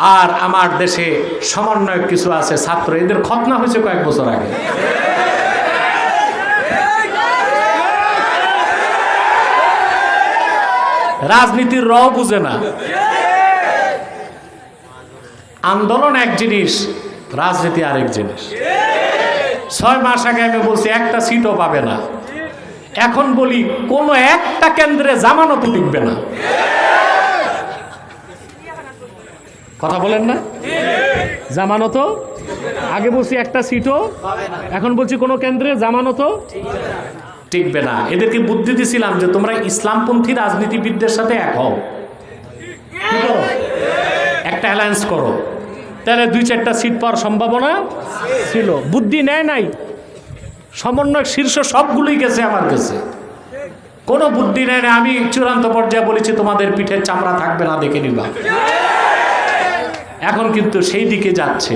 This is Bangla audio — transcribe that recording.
আর আমার দেশে সমন্বয় কিছু আছে, ছাত্র। এদের খতনা হয়েছে কয়েক বছর আগে। রাজনীতির র বুঝে না। আন্দোলন এক জিনিস, রাজনীতি আরেক জিনিস। ছয় মাস আগে আমি বলছি, একটা সিটও পাবে না। এখন বলি, কোনো একটা কেন্দ্রে জামানত টিকবে না। কথা বলেন না? জামানতও আগে বলছি একটা সিটও, এখন বলছি কোনো কেন্দ্রে জামানতও টিকবে না। এদেরকে বুদ্ধি দিছিলাম যে তোমরা ইসলামপন্থী রাজনীতিবিদদের সাথে এক হও। একটা অ্যালায়েন্স করো। তাহলে দুই চারটা সিট পাওয়ার সম্ভাবনা ছিল। বুদ্ধি নেয় নাই। সমন্বয় শীর্ষ সবগুলোই গেছে, আমার কাছে। কোনো বুদ্ধি নেয় না আমি চূড়ান্ত পর্যায়ে বলেছি, তোমাদের পিঠের চামড়া থাকবে না, দেখে নিবা। এখন কিন্তু সেই দিকে যাচ্ছে।